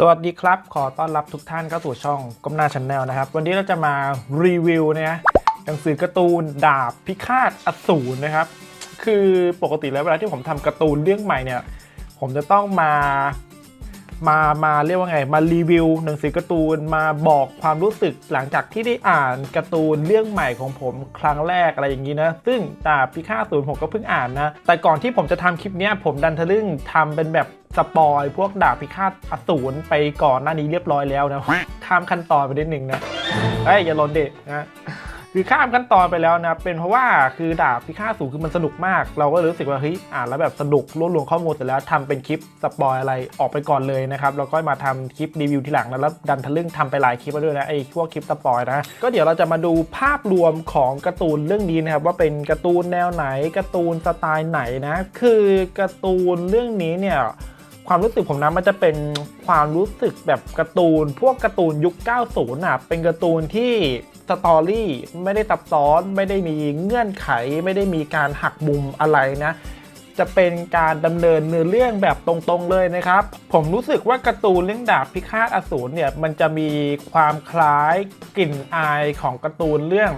สวัสดีครับ ขอต้อนรับทุกท่านเข้าสู่ช่องก้มหน้าชาแนลนะครับ วันนี้เราจะมารีวิวนะหนังสือการ์ตูนดาบพิฆาตอสูรนะครับ คือปกติแล้วเวลาที่ผมทำการ์ตูนเรื่องใหม่เนี่ย ผมจะต้องมา มามาเรียกว่าไง มารีวิวหนังสือการ์ตูนมาบอกความรู้สึกหลังจากที่ได้อ่านการ์ตูนเรื่องใหม่ของผมครั้งแรกอะไรอย่างนี้นะซึ่งดาพิฆาตศูนย์ผมก็เพิ่งอ่านนะ แต่ก่อนที่ผมจะทำคลิปเนี้ยผมดันทะลึ่งทำเป็นแบบสปอยพวกดาบพิฆาตอสูรไปก่อนหน้านี้เรียบร้อยแล้วนะข้ามขั้นตอนไปนิดหนึ่งนะเอ้ยอย่าลนเด็นะ คือข้ามขั้นตอนไปแล้วนะเป็นเพราะว่าคือดาบพิฆาตสูงคือมันสนุกมาก เราก็รู้สึกว่าเฮ้ยอ่านแล้วแบบสนุกรวบรวมข้อมูลเสร็จแล้วทำเป็นคลิปสปอยอะไรออกไปก่อนเลยนะครับแล้วก็มาทำคลิปรีวิวทีหลังนะแล้วดันทะลึ่งทำไปหลายคลิปแล้วด้วยนะไอ้พวกคลิปสปอยนะก็เดี๋ยวเราจะมาดูภาพรวมของการ์ตูนเรื่องนี้นะครับว่าเป็นการ์ตูนแนวไหนการ์ตูนสไตล์ไหนนะ คือการ์ตูนเรื่องนี้เนี่ยความรู้สึกผมนะมันจะเป็นความรู้สึกแบบการ์ตูน พวกการ์ตูนยุค 90น่ะเป็นการ์ตูนที่ สตอรี่ไม่ได้ซับซ้อนไม่ได้มีเงื่อนไข ไม่ได้มีการหักมุมอะไรนะ จะเป็นการดำเนินเนื้อเรื่องแบบตรงๆเลยนะครับ ผมรู้สึกว่าการ์ตูนเรื่องดาบพิฆาตอสูรเนี่ยมันจะมีความคล้ายกลิ่นอายของการ์ตูนเรื่อง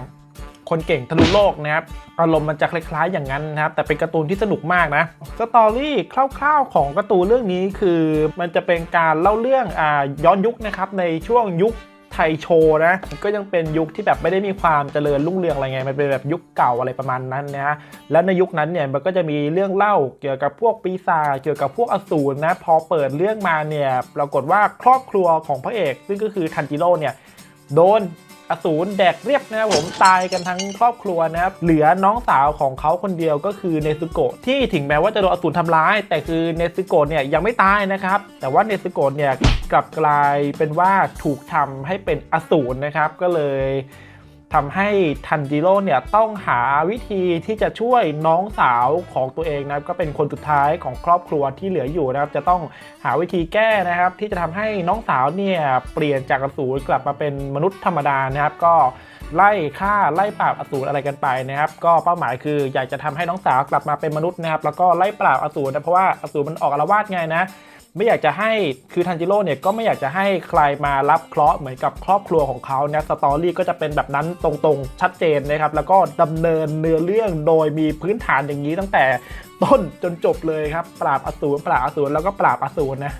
คนเก่งทะลุโลกนะครับอารมณ์มันจะคล้ายๆอย่างนั้นนะครับ แต่เป็นการ์ตูนที่สนุกมากนะสตอรี่คร่าวๆของการ์ตูนเรื่องนี้คือ มันจะเป็นการเล่าเรื่องอ่าย้อนยุคนะครับในช่วงยุค ทยโชนะก็ยังเป็นยุคที่แบบไม่ได้มีความเจริญรุ่งเรืองอะไรไงมันเป็นแบบยุคเก่าอะไรประมาณนั้นนะฮะแล้วในยุคนั้นเนี่ยมันก็จะมีเรื่องเล่าเกี่ยวกับพวกปีศาจเกี่ยวกับพวกอสูรนะพอเปิดเรื่องมาเนี่ยปรากฏว่าครอบครัวของพระเอก ซึ่งก็คือทันจิโร่เนี่ยโดน อสูรแดกเรียบนะครับผมตายกันทั้งครอบครัวนะครับเหลือน้องสาวของเขาคนเดียวก็คือเนซึโกะที่ถึงแม้ว่าจะโดนอสูรทำร้าย แต่คือเนซึโกะเนี่ยยังไม่ตายนะครับแต่ว่าเนซึโกะเนี่ยกลับกลายเป็นว่าถูกทำให้เป็นอสูรนะครับก็เลย ทำให้ทันจิโร่เนี่ยต้องหาวิธีที่จะช่วยน้องสาวของตัวเองนะครับก็เป็นคนสุดท้ายของครอบครัวที่เหลืออยู่นะครับ จะต้องหาวิธีแก้นะครับ ที่จะทำให้น้องสาวเนี่ยเปลี่ยนจากอสูรกลับมาเป็นมนุษย์ธรรมดานะครับ ก็ไล่ฆ่าไล่ปราบอสูรอะไรกันไปนะครับ ก็เป้าหมายคืออยากจะทำให้น้องสาวกลับมาเป็นมนุษย์นะครับ แล้วก็ไล่ปราบอสูรนะเพราะว่าอสูรมันออกอาละวาดไงนะ ไม่อยากจะให้คือทันจิโร่เนี่ยก็ไม่อยากจะให้ใครมารับเคราะห์เหมือนกับครอบครัวของเขานะสตอรี่ก็จะเป็นแบบนั้นตรงๆ ชัดเจนนะครับ แล้วก็ดำเนินเนื้อเรื่องโดยมีพื้นฐานอย่างนี้ตั้งแต่ต้นจนจบเลยครับ ปราบอสูรปราบอสูรแล้วก็ปราบอสูรนะ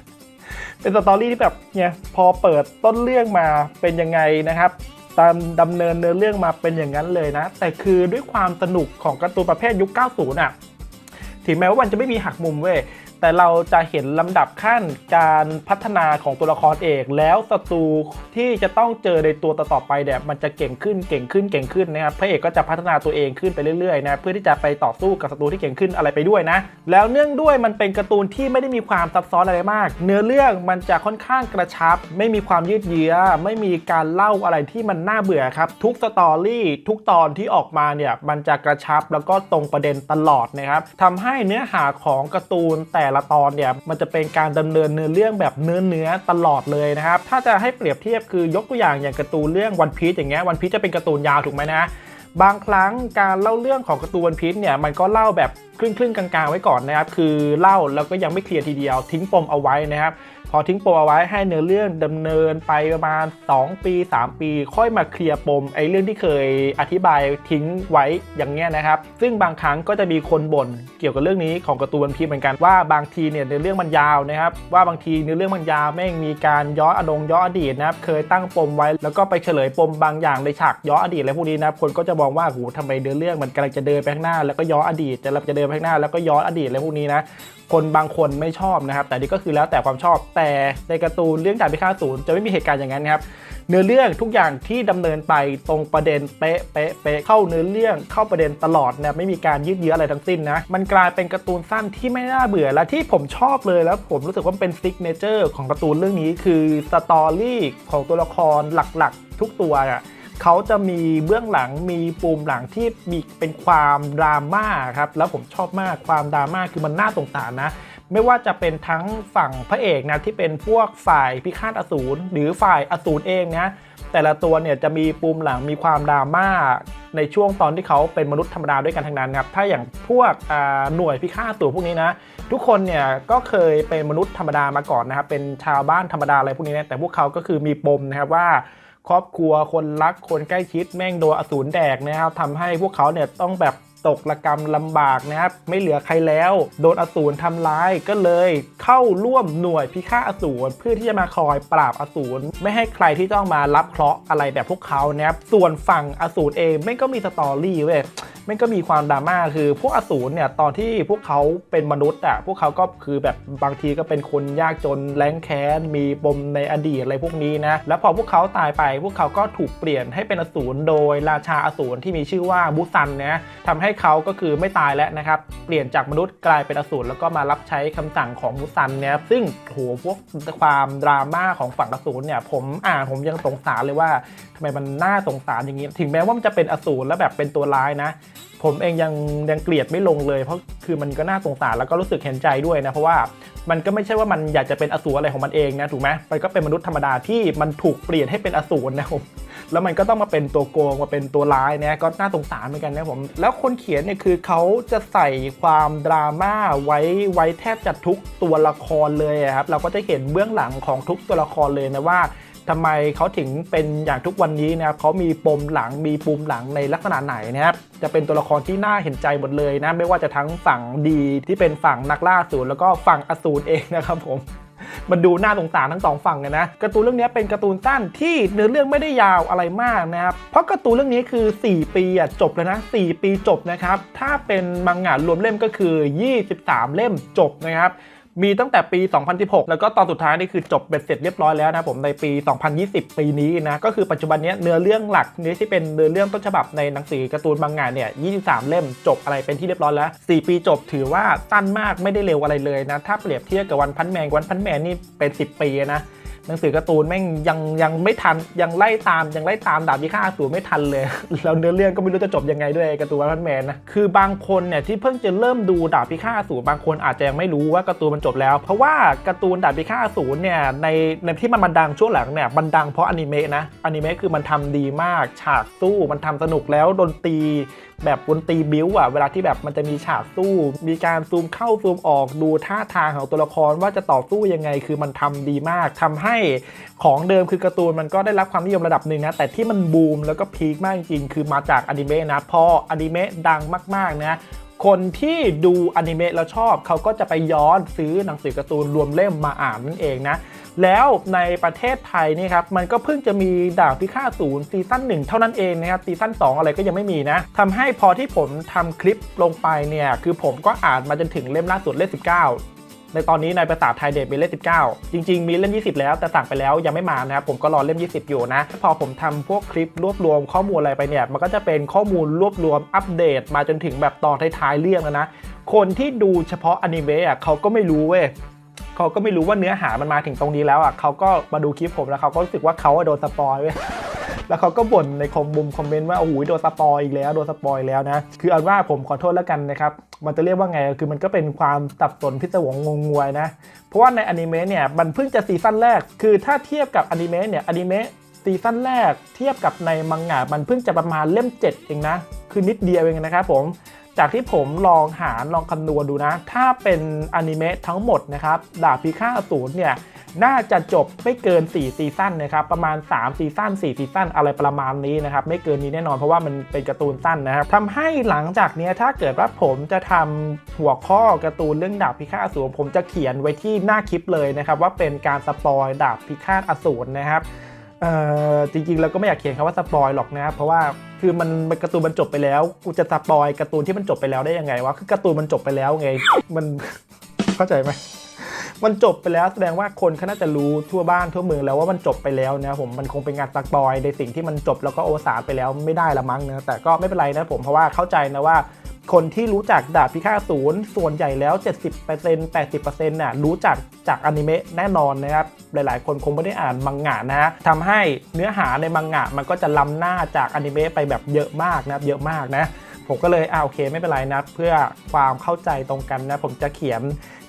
เป็นสตอรี่ที่แบบเนี่ยพอเปิดต้นเรื่องมาเป็นยังไงนะครับตามดำเนินเนื้อเรื่องมาเป็นอย่างนั้นเลยนะ แต่คือด้วยความสนุกของการ์ตูนประเภทยุค 90 อะ ถึงแม้ว่ามันจะไม่มีหักมุมเว้ย แต่เราจะเห็นลำดับขั้นการพัฒนาของตัวละครเอกแล้วศัตรูที่จะต้องเจอในตัวต่อไปเนี่ยมันจะเก่งขึ้นเก่งขึ้นเก่งขึ้นนะครับพระเอกก็จะพัฒนาตัวเองขึ้นไปเรื่อยๆนะเพื่อที่จะไปต่อสู้กับศัตรูที่เก่งขึ้นอะไรไปด้วยนะ แล้วเนื่องด้วยมันเป็นการ์ตูนที่ไม่ได้มีความซับซ้อนอะไรมาก เนื้อเรื่องมันจะค่อนข้างกระชับ ไม่มีความยืดเยื้อ ไม่มีการเล่าอะไรที่มันน่าเบื่อครับทุกสตอรี่ทุกตอนที่ออกมาเนี่ยมันจะกระชับแล้วก็ตรงประเด็นตลอดนะครับทำให้เนื้อหาของการ์ตูนแต่ละตอนเนี่ยมันจะเป็นการดำเนินเนื้อเรื่องแบบเนื้อเนื้อๆตลอดเลยนะครับถ้าจะให้เปรียบเทียบคือยกตัวอย่างอย่างการ์ตูนเรื่องวันพีชอย่างเงี้ยวันพีชจะเป็นการ์ตูนยาวถูกไหมนะบางครั้งการเล่าเรื่องของการ์ตูนวันพีชเนี่ยมันก็เล่าแบบครึ่งๆกลางๆไว้ก่อนนะครับคือเล่าแล้วก็ยังไม่เคลียร์ทีเดียวทิ้งปมเอาไว้นะครับ พอทิ้งปมเอาไว้ให้เนื้อเรื่องดำเนินไปประมาณ 2 ปี 3 ปี ค่อยมาเคลียร์ปมไอ้เรื่องที่เคยอธิบายทิ้งไว้อย่างเงี้ยนะครับ ซึ่งบางครั้งก็จะมีคนบ่นเกี่ยวกับเรื่องนี้ของกร์ตูนวันพีเหมือนกันว่าบางทีเนี่ยเนื้อเรื่องมันยาวนะครับว่าบางทีเนื้อเรื่องมันยาวแม่งมีการย้อนอดงย้อนอดีตนะครับเคยตั้งปมไว้แล้วก็ไปเฉลยปมบางอย่างในฉากย้อนอดีตอะไรพวกนี้นะครับคนก็จะมองว่าโหทำไมเนื้อเรื่องมันกำลังจะเดินไปข้างหน้าแล้วก็ย้อนอดีตแต่เราจะเดินไปข้างหน้าแล้วก็ย้อนอดีตอะไรพวกนี้นะ คนบางคนไม่ชอบนะครับ แต่นี่ก็คือแล้วแต่ความชอบแต่ในการ์ตูนเรื่องดาบพิฆาตศูนย์จะไม่มีเหตุการณ์อย่างนั้นครับเนื้อเรื่องทุกอย่างที่ดำเนินไปตรงประเด็นเป๊ะเป๊ะเป๊ะเข้าเนื้อเรื่องเข้าประเด็นตลอดนะไม่มีการยืดเยื้ออะไรทั้งสิ้นนะมันกลายเป็นการ์ตูนสั้นที่ไม่น่าเบื่อและที่ผมชอบเลยแล้วผมรู้สึกว่าเป็นซิกเนเจอร์ของการ์ตูนเรื่องนี้คือสตอรี่ของตัวละครหลักๆ ทุกตัวอะ เขาจะมีเบื้องหลังมีปูมหลังที่มีเป็นความดราม่าครับแล้วผมชอบมากความดราม่าคือมันน่าสงสารนะไม่ว่าจะเป็นทั้งฝั่งพระเอกนะที่เป็นพวกฝ่ายพิฆาตอสูรหรือฝ่ายอสูรเองนะแต่ละตัวเนี่ยจะมีปูมหลังมีความดราม่าในช่วงตอนที่เขาเป็นมนุษย์ธรรมดาด้วยกันทั้งนั้นครับถ้าอย่างพวกอ่าหน่วยพิฆาตอสูรพวกนี้นะทุกคนเนี่ยก็เคยเป็นมนุษย์ธรรมดามาก่อนนะครับเป็นชาวบ้านธรรมดาอะไรพวกนี้นะแต่พวกเขาก็คือมีปมนะครับว่า ครอบครัวคนรักคนใกล้ชิดแม่งโดนอสูรแดกนะครับทำให้พวกเขาเนี่ยต้องแบบตกระกรรมลำบากนะครับ ไม่เหลือใครแล้ว โดนอสูรทำร้ายก็เลยเข้าร่วมหน่วยพิฆาตอสูรเพื่อที่จะมาคอยปราบอสูรไม่ให้ใครที่ต้องมารับเคราะห์อะไรแบบพวกเขานะครับส่วนฝั่งอสูรเองไม่ก็มีสตอรี่เว้ย มันก็มีความดราม่าคือพวกอสูรเนี่ยตอนที่พวกเขาเป็นมนุษย์อะพวกเขาก็คือแบบบางทีก็เป็นคนยากจนแรงแค้นมีปมในอดีตอะไรพวกนี้นะแล้วพอพวกเขาตายไป พวกเขาก็ถูกเปลี่ยนให้เป็นอสูรโดยราชาอสูรที่มีชื่อว่าบุซันนะทำให้เขาก็คือไม่ตายแล้วนะครับเปลี่ยนจากมนุษย์กลายเป็นอสูรแล้วก็มารับใช้คำสั่งของบุซันเนี่ยซึ่งโหพวกความดราม่าของฝั่งอสูรเนี่ยผมอ่านผมยังสงสารเลยว่าทำไมมันน่าสงสารอย่างนี้ ถึงแม้ว่ามันจะเป็นอสูรแล้วแบบเป็นตัวร้ายนะผมเองยังยังเกลียดไม่ลงเลย เพราะคือมันก็น่าสงสารแล้วก็รู้สึกเห็นใจด้วยนะ เพราะว่ามันก็ไม่ใช่ว่ามันอยากจะเป็นอสูรอะไรของมันเองนะถูกไหมมันก็เป็นมนุษย์ธรรมดาที่มันถูกเปลี่ยนให้เป็นอสูรนะผมแล้วมันก็ต้องมาเป็นตัวโกงมาเป็นตัวร้ายนี่ยก็น่าสงสารเหมือนกันนะผมแล้วคนเขียนเนี่ยคือเขาจะใส่ความดราม่าไว้ไว้แทบจะทุกตัวละครเลยอะครับเราก็จะเห็นเบื้องหลังของทุกตัวละครเลยนะว่า ทำไมเขาถึงเป็นอย่างทุกวันนี้นะครับเขามีปมหลังมีปูมหลังในลักษณะไหนนะครับจะเป็นตัวละครที่น่าเห็นใจหมดเลยนะไม่ว่าจะทั้งฝั่งดีที่เป็นฝั่งนักล่าสูรแล้วก็ฝั่งอสูรเองนะครับผมมันดูน่าสงสารทั้งสองฝั่งเลยนะการ์ตูนเรื่องนี้เป็นการ์ตูนสั้นที่เนื้อเรื่องไม่ได้ยาวอะไรมากนะครับเพราะการ์ตูนเรื่องนี้คือ 4 ปีอะจบแล้วนะ 4 ปีจบนะครับ ถ้าเป็นมังงะรวมเล่มก็คือ 23 เล่มจบนะครับ มีตั้งแต่ปี 2016 แล้วก็ตอนสุดท้ายนี่คือจบเบ็ดเสร็จเรียบร้อยแล้วนะผมในปี 2020 ปีนี้นะก็คือปัจจุบันนี้เนื้อเรื่องหลักนี้ที่เป็นเนื้อเรื่องต้นฉบับในหนังสือการ์ตูนบางงานเนี่ย 23 เล่มจบอะไรเป็นที่เรียบร้อยแล้ว 4 ปีจบถือว่าสั้นมากไม่ได้เร็วอะไรเลยนะถ้าเปรียบเทียบกับวันพันแมนวันพันแมนนี่เป็น 10 ปีนะ หนังสือการ์ตูนแม่งยังยังไม่ทันยังไล่ตามยังไล่ตามดาบพิฆาตอสูรไม่ทันเลย แล้วเนื้อเรื่องก็ไม่รู้จะจบยังไงด้วยการ์ตูนวันแมนนะคือบางคนเนี่ยที่เพิ่งจะเริ่มดูดาบพิฆาตอสูรบางคนอาจจะยังไม่รู้ว่าการ์ตูนมันจบแล้ว เพราะว่าการ์ตูนดาบพิฆาตอสูรเนี่ยในในที่มันมันดังช่วงหลังเนี่ยมันดังเพราะอนิเมะนะอนิเมะคือมันทำดีมาก ฉากสู้มันทำสนุกแล้วดนตรี แบบดนตรีบิ้วอะเวลาที่แบบมันจะมีฉากสู้ มีการซูมเข้าซูมออกดูท่าทางของตัวละครว่าจะต่อสู้ยังไง คือมันทำดีมากทำให้ของเดิมคือการ์ตูนมันก็ได้รับความนิยมระดับหนึ่งนะแต่ที่มันบูมแล้วก็พีคมากจริงๆคือมาจากอนิเมะนะพออนิเมะดังมาก ๆนะคนที่ดูอนิเมะแล้วชอบเขาก็จะไปย้อนซื้อหนังสือการ์ตูนรวมเล่มมาอ่านนั่นเองนะ แล้วในประเทศไทยนี่ครับมันก็เพิ่งจะมีดาบพิฆาตศูนย์ซีซั่นหนึ่งเท่านั้นเองนะครับซีซั่น2 อะไรก็ยังไม่มีนะทำให้พอที่ผมทำคลิปลงไปเนี่ยคือผมก็อ่านมาจนถึงเล่มล่าสุดเล่ม19ในตอนนี้ในภาษาไทยเดทเป็นเล่ม19 จริง ๆ มีเล่ม 20 แล้วแต่สั่งไปแล้วยังไม่มานะครับผมก็รอเล่ม 20 อยู่นะ พอผมทำพวกคลิปรวบรวมข้อมูลอะไรไปเนี่ย มันก็จะเป็นข้อมูลรวบรวมอัปเดต มาจนถึงแบบตอนท้ายๆเรื่องแล้วนะ คนที่ดูเฉพาะอนิเมะอะเขาก็ไม่รู้เว้ย เขาก็ไม่รู้ว่าเนื้อหามันมาถึงตรงนี้แล้วอะเขาก็มาดูคลิปผมแล้วเขาก็รู้สึกว่าเขาโดนสปอยเว้ยแล้วเขาก็บ่นในคอมบุมคอมเมนต์ว่าโอ้โหโดนสปอยอีกแล้วโดนสปอยแล้วนะ คือเอาว่าผมขอโทษแล้วกันนะครับ มันจะเรียกว่าไง คือมันก็เป็นความสับสนพิศวงงงงวยนะ เพราะว่าในอนิเมะเนี่ยมันเพิ่งจะซีซั่นแรก คือถ้าเทียบกับอนิเมะเนี่ยอนิเมะซีซั่นแรก เทียบกับในมังงะมันเพิ่งจะประมาณเล่ม 7 เองนะ คือนิดเดียวเองนะครับผม จากที่ผมลองหารลองคำนวณดูนะ ถ้าเป็นอนิเมะทั้งหมดนะครับ ดาบพิฆาตอสูรเนี่ย น่าจะจบไม่เกิน 4 ซีซั่นนะครับ ประมาณ 3 ซีซั่น 4 ซีซั่น อะไรประมาณนี้นะครับ ไม่เกินนี้แน่นอนเพราะว่ามันเป็นการ์ตูนสั้นนะครับทำให้หลังจากนี้ถ้าเกิดว่าผมจะทำหัวข้อการ์ตูนเรื่องดาบพิฆาตอสูรผมจะเขียนไว้ที่หน้าคลิปเลยนะครับว่าเป็นการสปอยดาบพิฆาตอสูรนะครับ เอ่อจริงๆเราก็ไม่อยากเขียนคำว่าสปอยหรอกนะครับเพราะว่าคือมันมันการ์ตูนมันจบไปแล้ว กูจะสปอยการ์ตูนที่มันจบไปแล้วได้ยังไงวะคือการ์ตูนมันจบไปแล้วไง มัน เข้าใจไหมมันจบไปแล้วแสดงว่าคนเขาน่าจะรู้ทั่วบ้านทั่วเมืองแล้วว่ามันจบไปแล้วนะผมมันคงเป็นงานสปอยในสิ่งที่มันจบแล้วก็โอวสานไปแล้วไม่ได้ละมั้งนะแต่ก็ไม่เป็นไรนะผมเพราะว่าเข้าใจนะว่า คนที่รู้จักดาบพิฆาตอสูรส่วนใหญ่แล้ว 70% 80%น่ะรู้จักจากอนิเมะแน่นอนนะครับ หลายๆ คนคงไม่ได้อ่านมังงะนะฮะทำให้เนื้อหาในมังงะมันก็จะล้ำหน้าจากอนิเมะไปแบบเยอะมากนะครับเยอะมากนะ ผมก็เลยอ่าโอเคไม่เป็นไรนะ เพื่อความเข้าใจตรงกันนะ ผมจะเขียน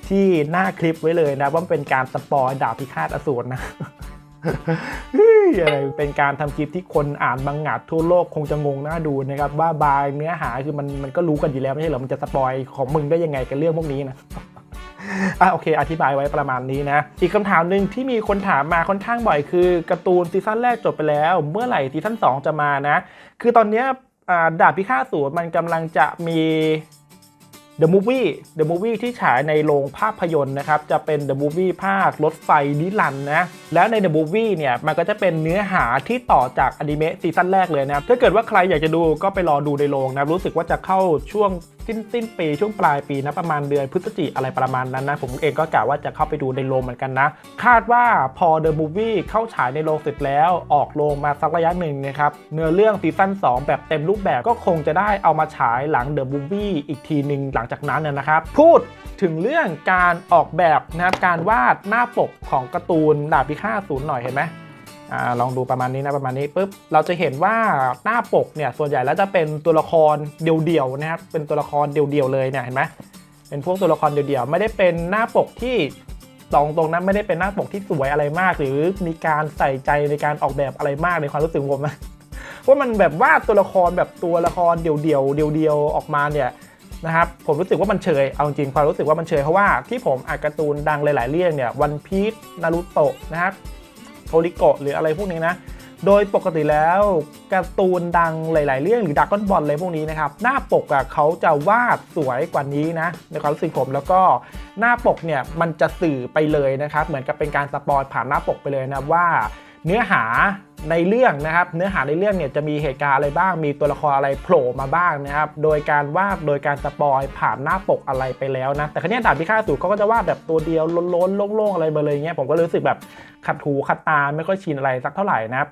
ที่หน้าคลิปไว้เลยนะว่าเป็นการสปอยดาบพิฆาตอสูรนะ อะไรเป็นการทำคลิปที่คนอ่านบังงาดทั่วโลกคงจะงงน่าดูนะครับว่าบายเนื้อหาคือมันมันก็รู้กันอยู่แล้วไม่ใช่เหรอมันจะสปอยของมึงได้ยังไงกับเรื่องพวกนี้นะอะโอเค อธิบายไว้ประมาณนี้นะ อีกคำถามหนึ่งที่มีคนถามมาค่อนข้างบ่อยคือการ์ตูนซีซั่นแรกจบไปแล้ว เมื่อไหร่ซีซั่น2 จะมานะ คือตอนเนี้ยดาบพิฆาตสูตรมันกำลังจะมี The Movie The Movie ที่ฉายในโรงภาพยนตร์นะครับจะเป็น The Movie ภาครถไฟนิรันนะแล้วใน The Movie เนี่ยมันก็จะเป็นเนื้อหาที่ต่อจากอนิเมะซีซั่นแรกเลยนะถ้าเกิดว่าใครอยากจะดูก็ไปรอดูในโรงนะรู้สึกว่าจะเข้าช่วงสิ้นสิ้นปีช่วงปลายปีนะประมาณเดือนพฤศจิอะไรประมาณนั้นนะ ผมเองก็กะว่าจะเข้าไปดูในโรงเหมือนกันนะ คาดว่าพอ The Movie เข้าฉายในโรงเสร็จแล้วออกโรงมาสักระยะหนึ่งนะครับเนื้อเรื่องซีซั่น2 แบบเต็มรูปแบบก็คงจะได้เอามาฉายหลัง The Movie อีกทีหนึ่งหลังจากนั้นนะนะครับพูดถึงเรื่องการออกแบบนะครับการวาดหน้าปกของการ์ตูนดาบพิฆาตศูนย์หน่อยเห็นไหม อลองดูประมาณนี้นะประมาณนี้ปุ๊บเราจะเห็นว่าหน้าปกเนี่ยส่วนใหญ่แล้วจะเป็นตัวละครเดี่ยวๆนะครับเป็นตัวละครเดี่ยวๆเลยเนี่ยเห็นไหมเป็นพวกตัวละครเดี่ยวๆไม่ได้เป็นหน้าปกที่ตรงตรงๆนั้นไม่ได้เป็นหน้าปกที่สวยอะไรมาก หรือมีการใส่ใจในการออกแบบอะไรมากในความรู้สึกผมนะว่ามันแบบวาดตัวละครแบบตัวละครเดี่ยวๆเดี่ยวๆออกมาเนี่ยนะครับผมรู้สึกว่ามันเชยเอาจริงความรู้สึกว่ามันเชยเพราะว่าที่ผมอ่านการ์ตูนดังหลาย ๆ เรื่องเนี่ยวันพีชนารูโตะนะครับ โทริโกะหรืออะไรพวกนี้นะ โดยปกติแล้วการ์ตูนดังหลาย ๆ เรื่องหรือดักก้อนบอลอะไรพวกนี้นะครับ หน้าปกอะเขาจะวาดสวยกว่านี้นะในความรู้สึกผมแล้วก็หน้าปกเนี่ยมันจะสื่อไปเลยนะครับ เหมือนกับเป็นการสปอยผ่านหน้าปกไปเลยนะว่า เนื้อหาในเรื่องนะครับ เนื้อหาในเรื่องเนี่ยจะมีเหตุการณ์อะไรบ้าง มีตัวละครอะไรโผล่มาบ้างนะครับ โดยการวาดโดยการสปอยผ่านหน้าปกอะไรไปแล้วนะ แต่ครั้นี้ดาบพิฆาตสูตรเขาก็จะวาดแบบตัวเดียวล้นๆโล่งๆอะไรมาเลยเงี้ยผมก็รู้สึกแบบขัดหูขัดตาไม่ค่อยชินอะไรสักเท่าไหร่นะครับ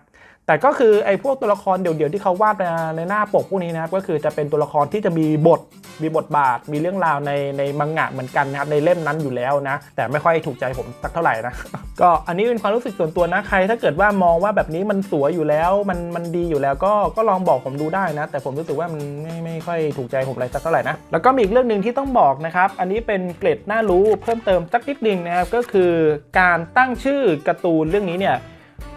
แต่ก็คือไอ้พวกตัวละครเดี่ยวๆที่เขาวาดในหน้าปกพวกนี้นะครับก็คือจะเป็นตัวละครที่จะมีบทมีบทบาท มีเรื่องราวในในมังงะเหมือนกันนะครับในเล่มนั้นอยู่แล้วนะ แต่ไม่ค่อยถูกใจผมสักเท่าไหร่นะ ก็อันนี้เป็นความรู้สึกส่วนตัวนะใคร ถ้าเกิดว่ามองว่าแบบนี้มันสวยอยู่แล้ว มันมันดีอยู่แล้วก็ก็ลองบอกผมดูได้นะ แต่ผมรู้สึกว่ามันไม่ไม่ค่อยถูกใจผมอะไรสักเท่าไหร่นะแล้วก็มีอีกเรื่องหนึ่งที่ต้องบอกนะครับอันนี้เป็นเกร็ดน่ารู้เพิ่มเติมสักนิดนึงนะครับก็คือการตั้งชื่อการ์ตูนเรื่องนี้เนี่ย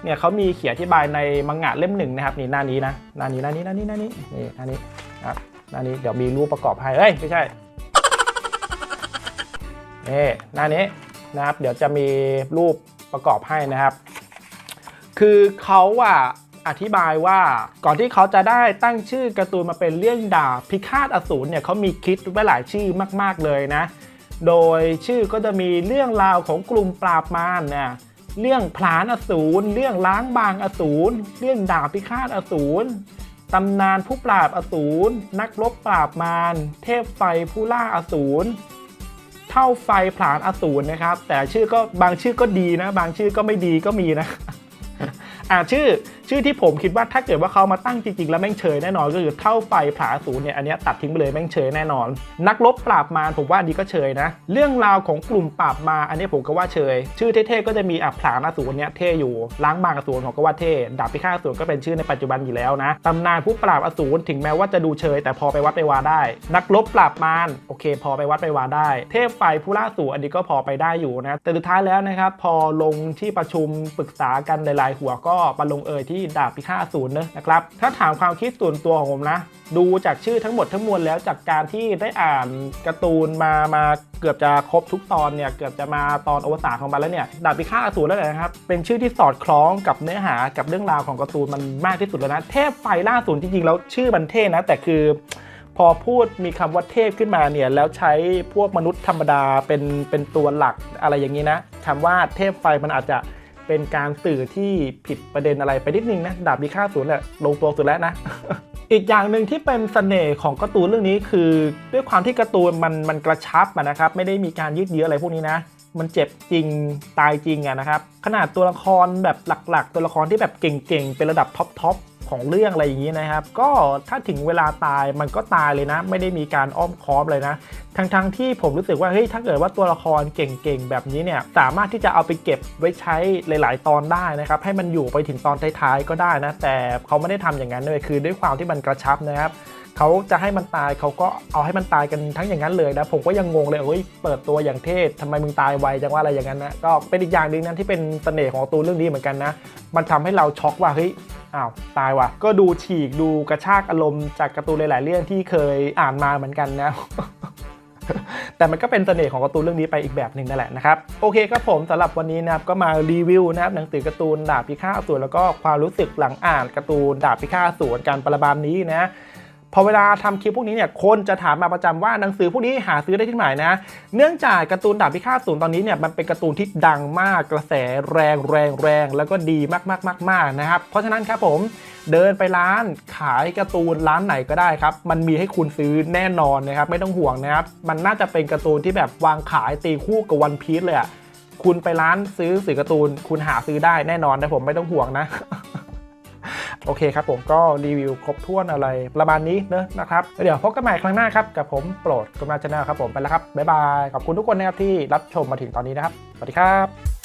เนี่ยเขามีเขียนอธิบายในมังงะเล่มหนึ่งนะครับนี่หน้านี้นะหน้านี้หน้านี้หน้านี้หน้านี้นี่หน้านี้นะครับหน้านี้เดี๋ยวมีรูปประกอบให้เอ้ยไม่ใช่นี่หน้านี้นะครับเดี๋ยวจะมีรูปประกอบให้นะครับ คือเขาอะอธิบายว่าก่อนที่เขาจะได้ตั้งชื่อการ์ตูนมาเป็นเรื่องดาบพิฆาตอสูรเนี่ยเขามีคิดไว้หลายชื่อมาก ๆเลยนะ โดยชื่อก็จะมีเรื่องราวของกลุ่มปราบมารเนี่ย เรื่องผลาญอสูร เรื่องล้างบางอสูร เรื่องดาบพิฆาตอสูร ตำนานผู้ปราบอสูร นักรบปราบมารเทพไฟผู้ล่าอสูร เท่าไฟผลาญอสูรนะครับ แต่ชื่อก็บางชื่อก็ดีนะ บางชื่อก็ไม่ดีก็มีนะ อ่าชื่อชื่อที่ผมคิดว่าถ้าเกิดว่าเขามาตั้งจริงๆ แล้วแม่งเชยแน่นอนก็คือเท่าไฟผาศูนย์เนี่ยอันนี้ตัดทิ้งไปเลยแม่งเชยแน่นอน นักรบปราบมารผมว่าอันนี้ก็เชยนะ เรื่องราวของกลุ่มปราบมารอันนี้ผมก็ว่าเชยชื่อเท่ๆก็จะมีอะผาญอสูรเนี่ยเท่อยู่ล้างบางอสูรผมก็ว่าเท่ดาบพิฆาตอสูรก็เป็นชื่อในปัจจุบันอยู่แล้วนะตำนานผู้ปราบอสูรถึงแม้ว่าจะดูเชยแต่พอไปวัดไปวาได้ นักรบปราบมารโอเค พอไปวัดไปวาได้ เทพไฟผู้ล่าสูรอันนี้ก็พอไปได้อยู่นะแต่สุดท้ายแล้วนะครับพอลงที่ประชุมปรึกษากันหลายๆ หัวก็มาลงเอยทดาบพิฆาตอสูรเนอะนะครับ ถ้าถามความคิดส่วนตัวของผมนะ ดูจากชื่อทั้งหมดทั้งมวลแล้วจากการที่ได้อ่านการ์ตูนมามาเกือบจะครบทุกตอนเนี่ยเกือบจะมาตอนอวสานของมันแล้วเนี่ยดาบพิฆาตอสูรแล้วแหละนะครับเป็นชื่อที่สอดคล้องกับเนื้อหากับเรื่องราวของการ์ตูนมันมากที่สุดแล้วนะเทพไฟล่าสูรจริงๆแล้วชื่อมันเท่นะ แต่คือพอพูดมีคำว่าเทพขึ้นมาเนี่ยแล้วใช้พวกมนุษย์ธรรมดาเป็นเป็นตัวหลักอะไรอย่างนี้นะคำว่าเทพไฟมันอาจจะ เป็นการสื่อที่ผิดประเด็นอะไรไปนิดนึงนะดาบมีค่าศูนย์แหละลงตัวสุดแล้วนะอีกอย่างหนึ่งที่เป็นเสน่ห์ของการ์ตูนเรื่องนี้คือ ด้วยความที่การ์ตูนมันมันกระชับนะครับ ไม่ได้มีการยืดเยื้ออะไรพวกนี้นะ มันเจ็บจริงตายจริงอะนะครับ ขนาดตัวละครแบบหลักๆ ตัวละครที่แบบเก่งๆ เป็นระดับท็อปทอป ของเรื่องอะไรอย่างนี้นะครับ ก็ถ้าถึงเวลาตายมันก็ตายเลยนะ ไม่ได้มีการอ้อมค้อมเลยนะทั้งๆที่ผมรู้สึกว่าเฮ้ยถ้าเกิดว่าตัวละครเก่งๆ แบบนี้เนี่ยสามารถที่จะเอาไปเก็บไว้ใช้หลาย ๆ ตอนได้นะครับ ให้มันอยู่ไปถึงตอนท้ายๆก็ได้นะ แต่เขาไม่ได้ทำอย่างนั้นเลยคือด้วยความที่มันกระชับนะครับเขาจะให้มันตายเขาก็เอาให้มันตายกันทั้งอย่างนั้นเลยนะผมก็ยังงงเลยเฮ้ยเปิดตัวอย่างเทศทำไมมึงตายไวจังว่าอะไรอย่างนั้นนะก็เป็นอีกอย่างหนึ่งนั้นที่เป็นเสน่ห์ของตูนเรื่องนี้เหมือนกันนะ มันทำให้เราช็อกว่าเฮ้ยอ้าวตายวะ ก็ดูฉีกดูกระชากอารมณ์จากการ์ตูนหลายๆ เรื่องที่เคยอ่านมาเหมือนกันนะแต่มันก็เป็นเสน่ห์ของการ์ตูนเรื่องนี้ไปอีกแบบหนึ่งนั่นแหละนะครับ โอเคครับผมสำหรับวันนี้นะครับก็มารีวิวนะครับหนังสือการ์ตูนดาบพิฆาตอสูรแล้วก็ความรู้สึกหลังอ่านการ์ตูนดาบพิฆาตอสูรการประบามนี้นะพอเวลาทำคลิปพวกนี้เนี่ยคนจะถามมาประจำว่าหนังสือพวกนี้หาซื้อได้ที่ไหนนะ เนื่องจากการ์ตูนดาบพิฆาตอสูรตอนนี้เนี่ยมันเป็นการ์ตูนที่ดังมากกระแสแรงแรงแรงแล้วก็ดีมากมากมากมากนะครับเพราะฉะนั้นครับผม เดินไปร้านขายการ์ตูนร้านไหนก็ได้ครับ มันมีให้คุณซื้อแน่นอนนะครับ ไม่ต้องห่วงนะครับ มันน่าจะเป็นการ์ตูนที่แบบวางขายตีคู่กับวันพีซเลยอะคุณไปร้านซื้อสื่อการ์ตูน คุณหาซื้อได้แน่นอนนะผมไม่ต้องห่วงนะโอเคครับผมก็รีวิวครบถ้วนอะไรประมาณนี้เนอะนะครับเดี๋ยวพบกันใหม่ครั้งหน้าครับ กับผมโปรดกำลังชนลครับผมไปแล้วครับ บ๊ายบาย ขอบคุณทุกคนนะครับที่รับชมมาถึงตอนนี้นะครับ สวัสดีครับ